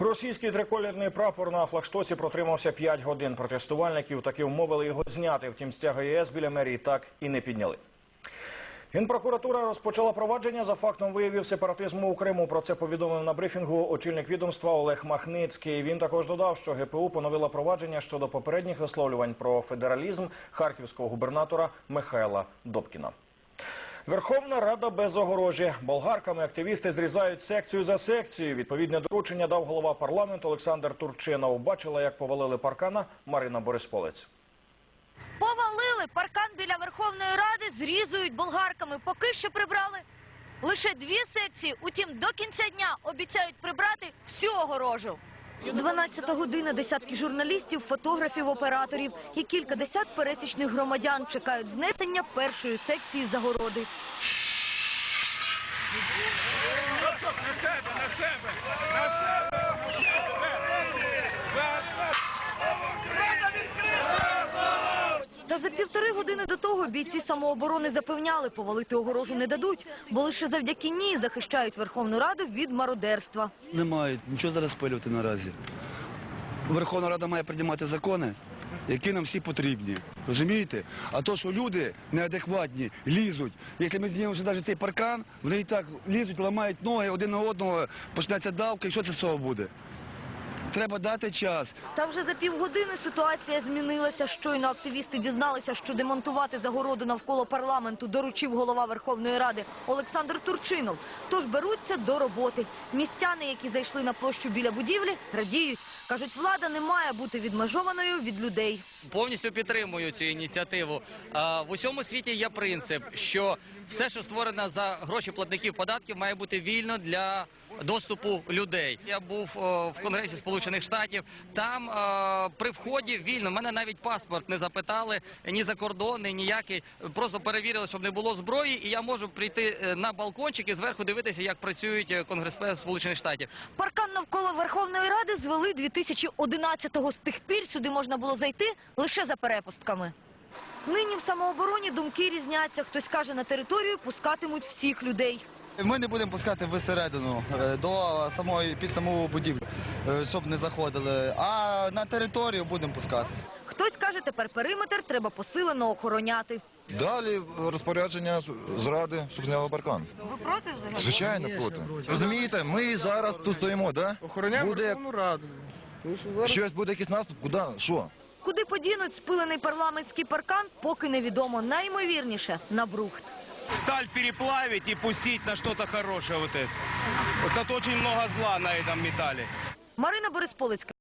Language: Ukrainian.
Російський триколірний прапор на флагштоці протримався 5 годин. Протестувальників таки вмовили його зняти. Втім, стяга ЄС біля мерії так і не підняли. Генпрокуратура розпочала провадження за фактом виявів сепаратизму у Криму. Про це повідомив на брифінгу очільник відомства Олег Махницький. Він також додав, що ГПУ поновила провадження щодо попередніх висловлювань про федералізм харківського губернатора Михайла Добкіна. Верховна Рада без огорожі. Болгарками активісти зрізають секцію за секцією. Відповідне доручення дав голова парламенту Олександр Турчинов. Бачила, як повалили паркана Марина Борисполець. Повалили паркан біля Верховної Ради, зрізують болгарками. Поки що прибрали лише дві секції. Утім, до кінця дня обіцяють прибрати всю огорожу. 12 година десятки журналістів, фотографів, операторів і кілька десят пересічних громадян чекають знесення першої секції загороди. Та за півтори години до того бійці самооборони запевняли, повалити огорожу не дадуть, бо лише завдяки ній захищають Верховну Раду від мародерства. Не мають нічого зараз спилювати наразі. Верховна Рада має приймати закони, які нам всі потрібні. Розумієте? А то, що люди неадекватні, лізуть. Якщо ми знімемо навіть цей паркан, вони і так лізуть, ламають ноги один на одного, почнеться давка, і що це з цього буде? Треба дати час. Та вже за півгодини ситуація змінилася. Щойно активісти дізналися, що демонтувати загороду навколо парламенту доручив голова Верховної Ради Олександр Турчинов. Тож беруться до роботи. Містяни, які зайшли на площу біля будівлі, радіють. Кажуть, влада не має бути відмежованою від людей. Повністю підтримую цю ініціативу. А, В усьому світі є принцип, що все, що створено за гроші платників податків, має бути вільно для доступу людей. Я був о, в Конгресі Сполучених Штатів. Там е, при вході вільно. Мене навіть паспорт не запитали ні закордонний, ніякий. Просто перевірили, щоб не було зброї, і я можу прийти е, на балкончик і зверху дивитися, як працюють е, конгресмени Сполучених Штатів. Паркан навколо Верховної Ради звели 2011-го. З тих пір сюди можна було зайти лише за перепустками. Нині в самообороні думки різняться. Хтось каже, на територію пускатимуть всіх людей. Ми не будемо пускати всередину е, до самої під саму будівлю, е, щоб не заходили. А на територію будемо пускати. Хтось каже, тепер периметр треба посилено охороняти. Далі розпорядження з ради, щоб зняли паркан. Ви проти взагалі? Звичайно, проти. Розумієте, ми зараз тут стоїмо, да? Охороняємо Буде Верховну Раду. Щось буде якийсь наступ, куди? Що? Куди подінуть спилений парламентський паркан, поки невідомо. Наймовірніше – на Брухт. Сталь переплавить и пустить на что-то хорошее вот это. Вот тут очень много зла на этом металле. Марина Борисполицька.